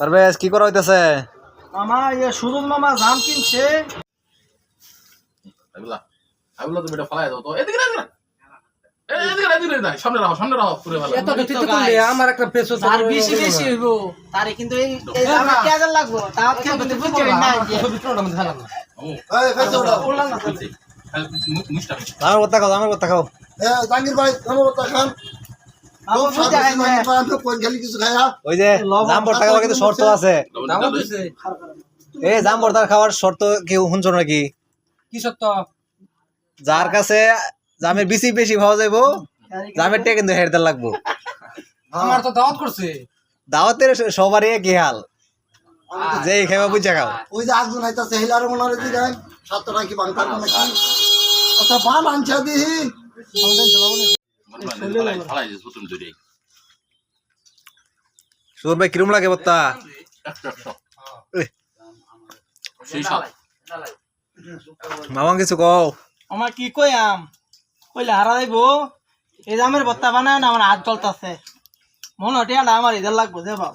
পারভেজ কি করা হইতেছে? মামা ইয়ে সুরুল মামা জাম কিনছে। এগুলা এগুলা তুমি এটা ফলাই দাও তো। এদিকে না। এদিকে না এই, এদিকে না, এদিকে না, সামনে রাখো সামনে রাখো পুরো ভালো এত কিছু করলে আমার একটা পেছো তার বেশি বেশি হইব। তারে কিন্তু এই এই জামা কে হাজার লাগবো তাও কেউ কিন্তু বুঝছে না যে বললাম না তো। মুষ্টা আমার কথা খাও আমার কথা খাও। জাহাঙ্গীর ভাই আমার কথা খান। ওই যে জাম্বর টাকা কিন্তু শর্ত আছে। এই জাম্বর তার খাওয়ার শর্ত কেউ শুনছো নাকি? কি যার কাছে জামের বেশি বেশি পাওয়া যাইবো জামের টেকে কিন্তু হেরদার লাগবো। আমার তো দাওয়াত করছে। দাওয়াতের সবারই কি হাল। যে খেবা বুঝা খাও। ওই যে একজন আইতাছে হেলার হয় সাতটা নাকি বাংকার নাকি? আচ্ছা বান আনছে দিহি ভাই কিরম লাগে বত্তা মামা কিছু কও? আমার কি কইয়াম কইলে হারা যাইব এই জামের বত্তা বানায় না আমার হাত চলতেছে মনে হটে না আমার ইদার লাগবো যে বাপ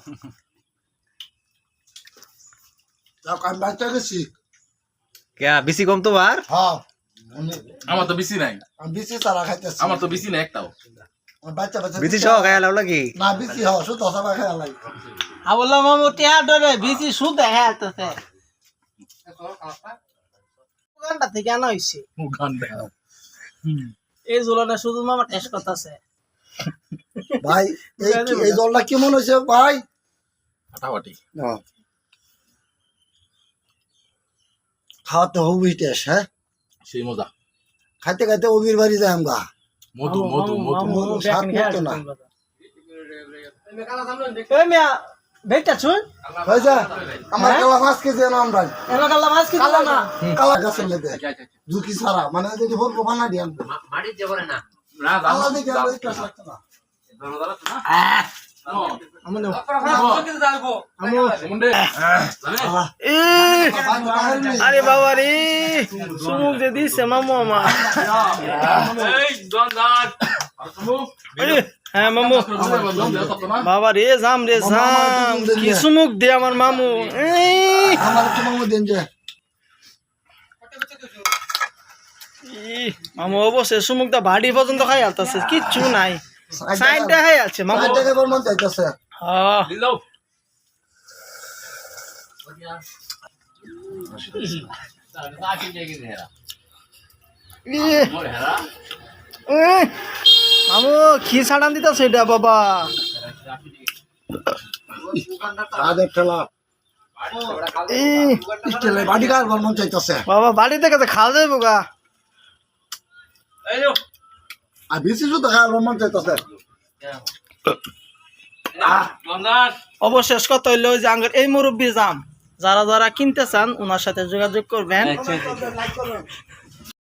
যাক আমি বাচ্চা গেছি। কে বেশি কম তোমার হ্যাঁ। আমার তো বেশি নাই। আমি বিসি তারা খাইতেছি। আমার তো বেশি নাই একটাও। বাচ্চা বাচ্চা সহ নাকি? না বিসি হওয়া শুধু দশ টাকা খাইয়া লাগে আ বললাম মামু টিয়া ডরে যাচ্ছে দোকানটা থেকে আনা এই জোলাটা শুধু মামা টেস্ট করতেছে। ভাই এই কি- কেমন হয়েছে ভাই? ফাটাফাটি খাওয়াতে হবি টেস্ট হ্যাঁ? সেই মজা। খাইতে খাইতে অবির বাড়ি যায় আমরা মধু মধু মধু। মধু, স্বাদ মতো না। বেটা আমার কালা মাছ কেজি আমরা এলো মাছ না না। কালা ঝুঁকি ছাড়া। মানে যদি ভোর দেখে আমরা লাগতো না। আরে বাবা রে সুমুক যে দিছে মামু আমার। হ্যাঁ মামু। বাবা রে জাম রে জাম। কি সুমুক দে আমার মামু। এই, মামু দিন যে। ই, মামু সুমুকটা বাড়ি পর্যন্ত খাই আলতাছে কিচ্ছু নাই। সাইডটা খাই আছে মামু। এ, মামু কি ছাড়ান দিতেছে এটা বাবা। বাড়ি থেকে তো খাওয়া যাইব গা আর বেশি শুধু খাওয়ার মন চাইতেছে। অবশেষ কত হইল যে আঙ্গুর, এই মুরব্বী যান যারা যারা কিনতে চান ওনার সাথে যোগাযোগ করবেন।